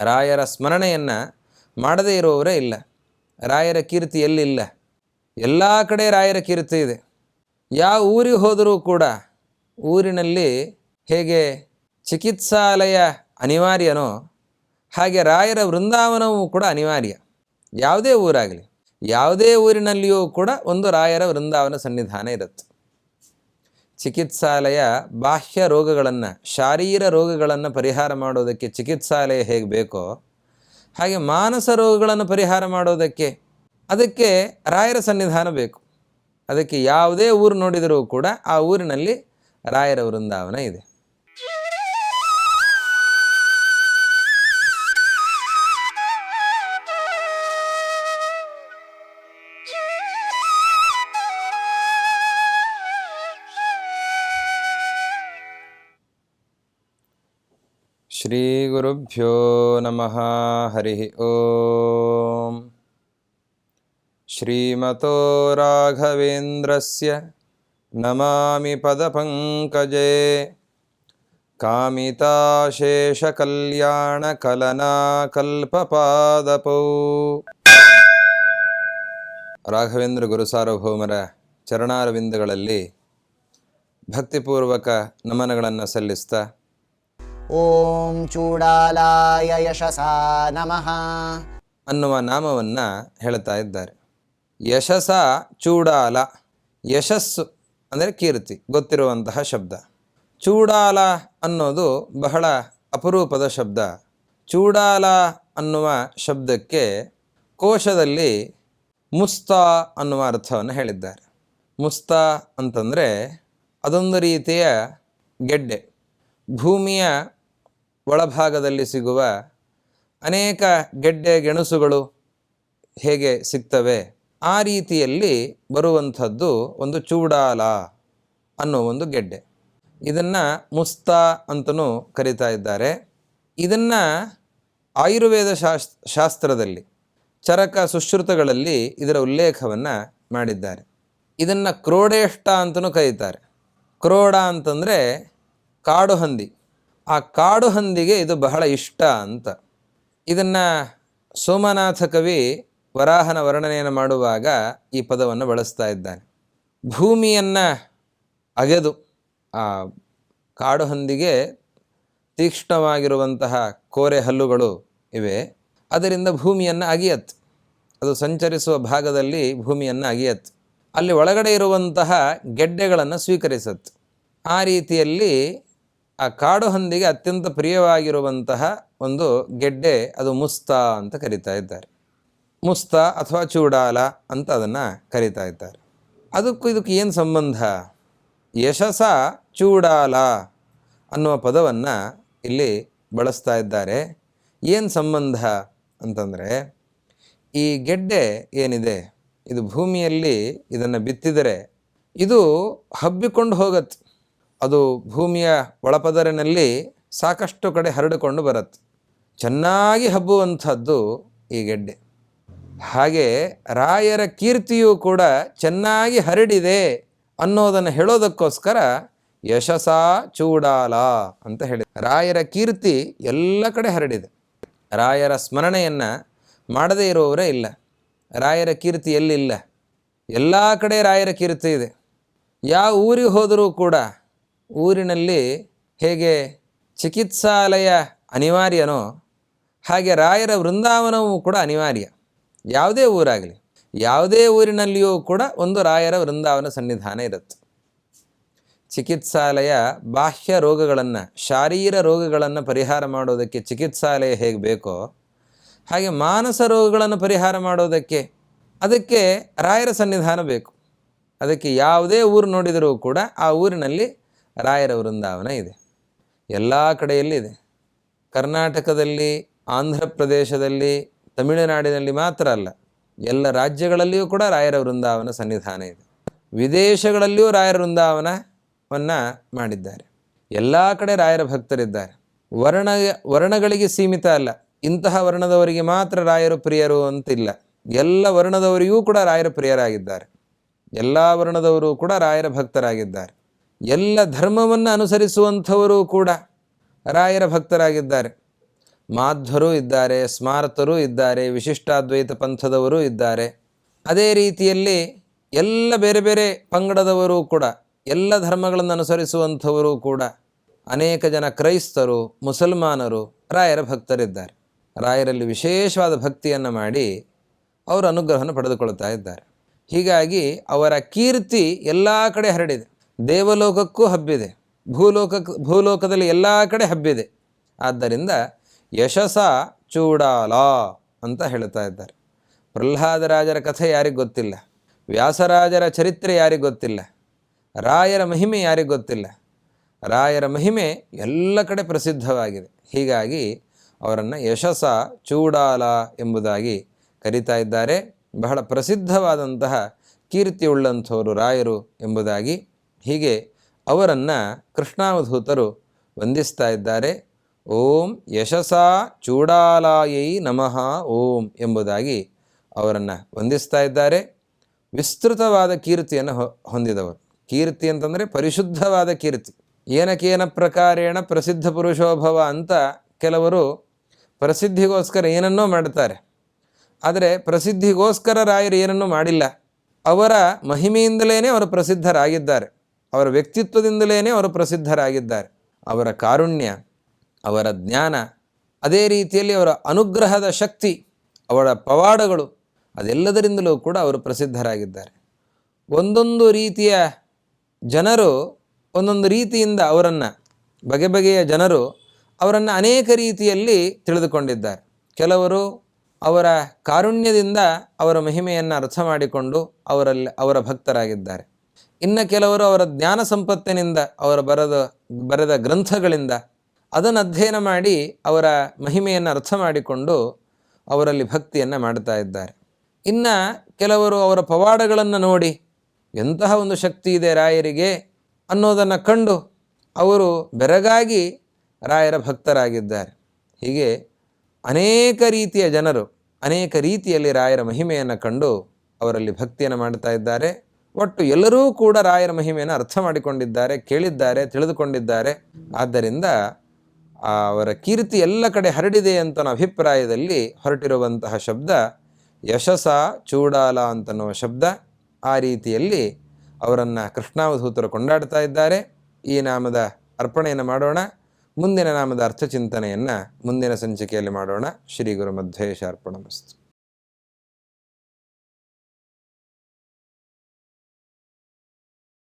ರಾಯರ ಸ್ಮರಣೆಯನ್ನು ಮಾಡದೇ ಇರುವವರೇ ಇಲ್ಲ. ರಾಯರ ಕೀರ್ತಿ ಎಲ್ಲಿಲ್ಲ? ಎಲ್ಲ ಕಡೆ ರಾಯರ ಕೀರ್ತಿ ಇದೆ. ಯಾವ ಊರಿಗೆ ಹೋದರೂ ಕೂಡ ಊರಿನಲ್ಲಿ ಹೇಗೆ ಚಿಕಿತ್ಸಾಲಯ ಅನಿವಾರ್ಯನೋ ಹಾಗೆ ರಾಯರ ವೃಂದಾವನವೂ ಕೂಡ ಅನಿವಾರ್ಯ. ಯಾವುದೇ ಊರಾಗಲಿ, ಯಾವುದೇ ಊರಿನಲ್ಲಿಯೂ ಕೂಡ ಒಂದು ರಾಯರ ವೃಂದಾವನ ಸನ್ನಿಧಾನ ಇರುತ್ತೆ. ಚಿಕಿತ್ಸಾಲಯ ಬಾಹ್ಯ ರೋಗಗಳನ್ನು, ಶಾರೀರ ರೋಗಗಳನ್ನು ಪರಿಹಾರ ಮಾಡೋದಕ್ಕೆ ಚಿಕಿತ್ಸಾಲಯ ಹೇಗೆ ಬೇಕೋ, ಹಾಗೆ ಮಾನಸ ರೋಗಗಳನ್ನು ಪರಿಹಾರ ಮಾಡೋದಕ್ಕೆ ಅದಕ್ಕೆ ರಾಯರ ಸನ್ನಿಧಾನ ಬೇಕು. ಅದಕ್ಕೆ ಯಾವುದೇ ಊರು ನೋಡಿದರೂ ಕೂಡ ಆ ಊರಿನಲ್ಲಿ ರಾಯರ ವೃಂದಾವನ ಇದೆ. ಶ್ರೀಗುರುಭ್ಯೋ ನಮಃ ಹರಿ ಓಂ ಶ್ರೀಮತೋ ರಾಘವೇಂದ್ರಸ್ಯ ನಮಾಮಿ ಪದಪಂಕಜೆ ಕಾಮಿತಾಶೇಷಕಲ್ಯಾಣಕಲನಾಕಲ್ಪಪಾದಪೌ ರಾಘವೇಂದ್ರ ಗುರುಸಾರ್ವಭೌಮರ ಚರಣಾರವಿಂದಗಳಲ್ಲಿ ಭಕ್ತಿಪೂರ್ವಕ ನಮನಗಳನ್ನು ಸಲ್ಲಿಸ್ತಾ ಓಂ ಚೂಡಾಲಾಯ ಯಶಸ ನಮಃ. ಅನ್ನುವ ನಾಮವನ್ನು ಹೇಳ್ತಾ ಇದ್ದಾರೆ. ಯಶಸ ಚೂಡಾಲ, ಯಶಸ್ಸು ಅಂದರೆ ಕೀರ್ತಿ, ಗೊತ್ತಿರುವಂತಹ ಶಬ್ದ. ಚೂಡಾಲ ಅನ್ನೋದು ಬಹಳ ಅಪರೂಪದ ಶಬ್ದ. ಚೂಡಾಲ ಅನ್ನುವ ಶಬ್ದಕ್ಕೆ ಕೋಶದಲ್ಲಿ ಮುಸ್ತಾ ಅನ್ನುವ ಅರ್ಥವನ್ನು ಹೇಳಿದ್ದಾರೆ. ಮುಸ್ತಾ ಅಂತಂದರೆ ಅದೊಂದು ರೀತಿಯ ಗೆಡ್ಡೆ, ಭೂಮಿಯ ಒಳಭಾಗದಲ್ಲಿ ಸಿಗುವ ಅನೇಕ ಗೆಡ್ಡೆ ಗೆಣಸುಗಳು ಹೇಗೆ ಸಿಗ್ತವೆ? ಆ ರೀತಿಯಲ್ಲಿ ಬರುವಂಥದ್ದು ಒಂದು ಚೂಡಾಲ ಅನ್ನೋ ಒಂದು ಗೆಡ್ಡೆ. ಇದನ್ನು ಮುಸ್ತಾ ಅಂತಲೂ ಕರೀತಾ ಇದ್ದಾರೆ. ಇದನ್ನು ಆಯುರ್ವೇದ ಶಾಸ್, ಶಾಸ್ತ್ರದಲ್ಲಿ, ಚರಕ ಸುಶ್ರುತಗಳಲ್ಲಿ ಇದರ ಉಲ್ಲೇಖವನ್ನು ಮಾಡಿದ್ದಾರೆ. ಇದನ್ನು ಕ್ರೋಡೇಷ್ಟ ಅಂತಲೂ ಕರೀತಾರೆ. ಕ್ರೋಡ ಅಂತಂದರೆ ಕಾಡು ಹಂದಿ. ಆ ಕಾಡು ಹಂದಿಗೆ ಇದು ಬಹಳ ಇಷ್ಟ ಅಂತ. ಇದನ್ನು ಸೋಮನಾಥ ಕವಿ ವರಾಹನ ವರ್ಣನೆಯನ್ನು ಮಾಡುವಾಗ ಈ ಪದವನ್ನು ಬಳಸ್ತಾ ಇದ್ದಾನೆ. ಭೂಮಿಯನ್ನು ಅಗೆದು ಆ ಕಾಡು ಹಂದಿಗೆ ತೀಕ್ಷ್ಣವಾಗಿರುವಂತಹ ಕೋರೆ ಹಲ್ಲುಗಳು ಇವೆ. ಅದರಿಂದ ಭೂಮಿಯನ್ನು ಅಗಿಯತ್ತು ಅದು ಸಂಚರಿಸುವ ಭಾಗದಲ್ಲಿ ಭೂಮಿಯನ್ನು ಅಗಿಯತ್ತು ಅಲ್ಲಿ ಒಳಗಡೆ ಇರುವಂತಹ ಗೆಡ್ಡೆಗಳನ್ನು ಸ್ವೀಕರಿಸತ್ತು ಆ ರೀತಿಯಲ್ಲಿ ಆ ಕಾಡು ಹಂದಿಗೆ ಅತ್ಯಂತ ಪ್ರಿಯವಾಗಿರುವಂತಹ ಒಂದು ಗೆಡ್ಡೆ ಅದು ಮುಸ್ತಾ ಅಂತ ಕರಿತಾ ಇದ್ದಾರೆ. ಮುಸ್ತಾ ಅಥವಾ ಚೂಡಾಲ ಅಂತ ಅದನ್ನು ಕರಿತಾ ಇದ್ದಾರೆ. ಅದಕ್ಕೂ ಇದಕ್ಕೆ ಏನು ಸಂಬಂಧ? ಯಶಸ ಚೂಡಾಲ ಅನ್ನುವ ಪದವನ್ನು ಇಲ್ಲಿ ಬಳಸ್ತಾ ಇದ್ದಾರೆ. ಏನು ಸಂಬಂಧ ಅಂತಂದರೆ ಈ ಗೆಡ್ಡೆ ಏನಿದೆ? ಇದು ಭೂಮಿಯಲ್ಲಿ ಇದನ್ನು ಬಿತ್ತಿದರೆ ಇದು ಹಬ್ಬಿಕೊಂಡು ಹೋಗತ್ತೆ. ಅದು ಭೂಮಿಯ ಒಳಪದರಿನಲ್ಲಿ ಸಾಕಷ್ಟು ಕಡೆ ಹರಡಿಕೊಂಡು ಬರುತ್ತೆ. ಚೆನ್ನಾಗಿ ಹಬ್ಬುವಂಥದ್ದು ಈ ಗೆಡ್ಡೆ. ಹಾಗೆ ರಾಯರ ಕೀರ್ತಿಯೂ ಕೂಡ ಚೆನ್ನಾಗಿ ಹರಡಿದೆ ಅನ್ನೋದನ್ನು ಹೇಳೋದಕ್ಕೋಸ್ಕರ ಯಶಸಾ ಚೂಡಾಲ ಅಂತ ಹೇಳಿ ರಾಯರ ಕೀರ್ತಿ ಎಲ್ಲ ಕಡೆ ಹರಡಿದೆ. ರಾಯರ ಸ್ಮರಣೆಯನ್ನು ಮಾಡದೇ ಇರುವವರೇ ಇಲ್ಲ. ರಾಯರ ಕೀರ್ತಿ ಎಲ್ಲಿಲ್ಲ? ಎಲ್ಲ ಕಡೆ ರಾಯರ ಕೀರ್ತಿ ಇದೆ. ಯಾವ ಊರಿಗೆ ಹೋದರೂ ಕೂಡ ಊರಿನಲ್ಲಿ ಹೇಗೆ ಚಿಕಿತ್ಸಾಲಯ ಅನಿವಾರ್ಯನೋ ಹಾಗೆ ರಾಯರ ವೃಂದಾವನವೂ ಕೂಡ ಅನಿವಾರ್ಯ. ಯಾವುದೇ ಊರಾಗಲಿ, ಯಾವುದೇ ಊರಿನಲ್ಲಿಯೂ ಕೂಡ ಒಂದು ರಾಯರ ವೃಂದಾವನ ಸನ್ನಿಧಾನ ಇರುತ್ತೆ. ಚಿಕಿತ್ಸಾಲಯ ಬಾಹ್ಯ ರೋಗಗಳನ್ನು, ಶಾರೀರ ರೋಗಗಳನ್ನು ಪರಿಹಾರ ಮಾಡೋದಕ್ಕೆ ಚಿಕಿತ್ಸಾಲಯ ಹೇಗೆ ಬೇಕೋ ಹಾಗೆ ಮಾನಸ ರೋಗಗಳನ್ನು ಪರಿಹಾರ ಮಾಡೋದಕ್ಕೆ ಅದಕ್ಕೆ ರಾಯರ ಸನ್ನಿಧಾನ ಬೇಕು. ಅದಕ್ಕೆ ಯಾವುದೇ ಊರು ನೋಡಿದರೂ ಕೂಡ ಆ ಊರಿನಲ್ಲಿ ರಾಯರ ವೃಂದಾವನ ಇದೆ. ಎಲ್ಲ ಕಡೆಯಲ್ಲಿದೆ ಕರ್ನಾಟಕದಲ್ಲಿ, ಆಂಧ್ರ ಪ್ರದೇಶದಲ್ಲಿ, ತಮಿಳುನಾಡಿನಲ್ಲಿ ಮಾತ್ರ ಅಲ್ಲ, ಎಲ್ಲ ರಾಜ್ಯಗಳಲ್ಲಿಯೂ ಕೂಡ ರಾಯರ ವೃಂದಾವನ ಸನ್ನಿಧಾನ ಇದೆ. ವಿದೇಶಗಳಲ್ಲಿಯೂ ರಾಯರ ವೃಂದಾವನವನ್ನು ಮಾಡಿದ್ದಾರೆ. ಎಲ್ಲ ಕಡೆ ರಾಯರ ಭಕ್ತರಿದ್ದಾರೆ. ವರ್ಣ, ವರ್ಣಗಳಿಗೆ ಸೀಮಿತ ಅಲ್ಲ, ಇಂತಹ ವರ್ಣದವರಿಗೆ ಮಾತ್ರ ರಾಯರು ಪ್ರಿಯರು ಅಂತಿಲ್ಲ. ಎಲ್ಲ ವರ್ಣದವರಿಗೂ ಕೂಡ ರಾಯರ ಪ್ರಿಯರಾಗಿದ್ದಾರೆ. ಎಲ್ಲ ವರ್ಣದವರು ಕೂಡ ರಾಯರ ಭಕ್ತರಾಗಿದ್ದಾರೆ. ಎಲ್ಲ ಧರ್ಮವನ್ನು ಅನುಸರಿಸುವಂಥವರು ಕೂಡ ರಾಯರ ಭಕ್ತರಾಗಿದ್ದಾರೆ. ಮಾಧ್ವರೂ ಇದ್ದಾರೆ, ಸ್ಮಾರತರು ಇದ್ದಾರೆ, ವಿಶಿಷ್ಟಾದ್ವೈತ ಪಂಥದವರು ಇದ್ದಾರೆ. ಅದೇ ರೀತಿಯಲ್ಲಿ ಎಲ್ಲ ಬೇರೆ ಬೇರೆ ಪಂಗಡದವರು ಕೂಡ, ಎಲ್ಲ ಧರ್ಮಗಳನ್ನು ಅನುಸರಿಸುವಂಥವರು ಕೂಡ ಅನೇಕ ಜನ ಕ್ರೈಸ್ತರು, ಮುಸಲ್ಮಾನರು ರಾಯರ ಭಕ್ತರಿದ್ದಾರೆ. ರಾಯರಲ್ಲಿ ವಿಶೇಷವಾದ ಭಕ್ತಿಯನ್ನು ಮಾಡಿ ಅವರ ಅನುಗ್ರಹವನ್ನು ಪಡೆದುಕೊಳ್ತಾ ಇದ್ದಾರೆ. ಹೀಗಾಗಿ ಅವರ ಕೀರ್ತಿ ಎಲ್ಲ ಕಡೆ ಹರಡಿದೆ. ದೇವಲೋಕಕ್ಕೂ ಹಬ್ಬಿದೆ. ಭೂಲೋಕ ಭೂಲೋಕದಲ್ಲಿ ಎಲ್ಲ ಕಡೆ ಹಬ್ಬಿದೆ. ಆದ್ದರಿಂದ ಯಶಸ ಚೂಡಾಲ ಅಂತ ಹೇಳ್ತಾ ಇದ್ದಾರೆ. ಪ್ರಹ್ಲಾದರಾಜರ ಕಥೆ ಯಾರಿಗೆ ಗೊತ್ತಿಲ್ಲ. ವ್ಯಾಸರಾಜರ ಚರಿತ್ರೆ ಯಾರಿಗೆ ಗೊತ್ತಿಲ್ಲ. ರಾಯರ ಮಹಿಮೆ ಯಾರಿಗೆ ಗೊತ್ತಿಲ್ಲ. ರಾಯರ ಮಹಿಮೆ ಎಲ್ಲ ಕಡೆ ಪ್ರಸಿದ್ಧವಾಗಿದೆ. ಹೀಗಾಗಿ ಅವರನ್ನು ಯಶಸ ಚೂಡಾಲ ಎಂಬುದಾಗಿ ಕರೀತಾ ಇದ್ದಾರೆ. ಬಹಳ ಪ್ರಸಿದ್ಧವಾದಂತಹ ಕೀರ್ತಿಯುಳ್ಳಂಥವರು ರಾಯರು ಎಂಬುದಾಗಿ ಹೀಗೆ ಅವರನ್ನು ಕೃಷ್ಣಾವಧೂತರು ವಂದಿಸ್ತಾ ಇದ್ದಾರೆ. ಓಂ ಯಶಸ ಚೂಡಾಲಾಯೈ ನಮಃ, ಓಂ ಎಂಬುದಾಗಿ ಅವರನ್ನು ವಂದಿಸ್ತಾ ಇದ್ದಾರೆ. ವಿಸ್ತೃತವಾದ ಕೀರ್ತಿಯನ್ನು ಹೊಂದಿದವರು. ಕೀರ್ತಿ ಅಂತಂದರೆ ಪರಿಶುದ್ಧವಾದ ಕೀರ್ತಿ. ಏನಕೇನ ಪ್ರಕಾರೇಣ ಪ್ರಸಿದ್ಧ ಪುರುಷೋಭವ ಅಂತ ಕೆಲವರು ಪ್ರಸಿದ್ಧಿಗೋಸ್ಕರ ಏನನ್ನೋ ಮಾಡ್ತಾರೆ. ಆದರೆ ಪ್ರಸಿದ್ಧಿಗೋಸ್ಕರ ರಾಯರು ಏನನ್ನೂ ಮಾಡಿಲ್ಲ. ಅವರ ಮಹಿಮೆಯಿಂದಲೇ ಅವರು ಪ್ರಸಿದ್ಧರಾಗಿದ್ದಾರೆ. ಅವರ ವ್ಯಕ್ತಿತ್ವದಿಂದಲೇ ಅವರು ಪ್ರಸಿದ್ಧರಾಗಿದ್ದಾರೆ. ಅವರ ಕಾರುಣ್ಯ, ಅವರ ಜ್ಞಾನ, ಅದೇ ರೀತಿಯಲ್ಲಿ ಅವರ ಅನುಗ್ರಹದ ಶಕ್ತಿ, ಅವರ ಪವಾಡಗಳು, ಅದೆಲ್ಲದರಿಂದಲೂ ಕೂಡ ಅವರು ಪ್ರಸಿದ್ಧರಾಗಿದ್ದಾರೆ. ಒಂದೊಂದು ರೀತಿಯ ಜನರು, ಒಂದೊಂದು ರೀತಿಯಿಂದ ಅವರನ್ನು, ಬಗೆ ಬಗೆಯ ಜನರು ಅವರನ್ನು ಅನೇಕ ರೀತಿಯಲ್ಲಿ ತಿಳಿದುಕೊಂಡಿದ್ದಾರೆ. ಕೆಲವರು ಅವರ ಕಾರುಣ್ಯದಿಂದ ಅವರ ಮಹಿಮೆಯನ್ನು ಅರ್ಥ ಮಾಡಿಕೊಂಡು ಅವರಲ್ಲಿ, ಅವರ ಭಕ್ತರಾಗಿದ್ದಾರೆ. ಇನ್ನು ಕೆಲವರು ಅವರ ಜ್ಞಾನ ಸಂಪತ್ತಿನಿಂದ ಅವರ ಬರೆದ ಬರೆದ ಗ್ರಂಥಗಳಿಂದ ಅದನ್ನು ಅಧ್ಯಯನ ಮಾಡಿ ಅವರ ಮಹಿಮೆಯನ್ನು ಅರ್ಥ ಮಾಡಿಕೊಂಡು ಅವರಲ್ಲಿ ಭಕ್ತಿಯನ್ನು ಮಾಡ್ತಾ ಇದ್ದಾರೆ. ಇನ್ನು ಕೆಲವರು ಅವರ ಪವಾಡಗಳನ್ನು ನೋಡಿ ಎಂತಹ ಒಂದು ಶಕ್ತಿ ಇದೆ ರಾಯರಿಗೆ ಅನ್ನೋದನ್ನು ಕಂಡು ಅವರು ಬೆರಗಾಗಿ ರಾಯರ ಭಕ್ತರಾಗಿದ್ದಾರೆ. ಹೀಗೆ ಅನೇಕ ರೀತಿಯ ಜನರು, ಅನೇಕ ರೀತಿಯಲ್ಲಿ ರಾಯರ ಮಹಿಮೆಯನ್ನು ಕಂಡು ಅವರಲ್ಲಿ ಭಕ್ತಿಯನ್ನು ಮಾಡ್ತಾ ಇದ್ದಾರೆ. ಒಟ್ಟು ಎಲ್ಲರೂ ಕೂಡ ರಾಯರ ಮಹಿಮೆಯನ್ನು ಅರ್ಥ ಮಾಡಿಕೊಂಡಿದ್ದಾರೆ, ಕೇಳಿದ್ದಾರೆ, ತಿಳಿದುಕೊಂಡಿದ್ದಾರೆ. ಆದ್ದರಿಂದ ಅವರ ಕೀರ್ತಿ ಎಲ್ಲ ಕಡೆ ಹರಡಿದೆ ಅಂತ ಅಭಿಪ್ರಾಯದಲ್ಲಿ ಹೊರಟಿರುವಂತಹ ಶಬ್ದ ಯಶಸ ಚೂಡಾಲ ಅಂತನ್ನುವ ಶಬ್ದ ಆ ರೀತಿಯಲ್ಲಿ ಅವರನ್ನು ಕೃಷ್ಣಾವಧೂತರು ಕೊಂಡಾಡ್ತಾ ಇದ್ದಾರೆ. ಈ ನಾಮದ ಅರ್ಪಣೆಯನ್ನು ಮಾಡೋಣ. ಮುಂದಿನ ನಾಮದ ಅರ್ಥಚಿಂತನೆಯನ್ನು ಮುಂದಿನ ಸಂಚಿಕೆಯಲ್ಲಿ ಮಾಡೋಣ. ಶ್ರೀ ಗುರು ಮಧ್ವೇಶ ಅರ್ಪಣಮಸ್ತು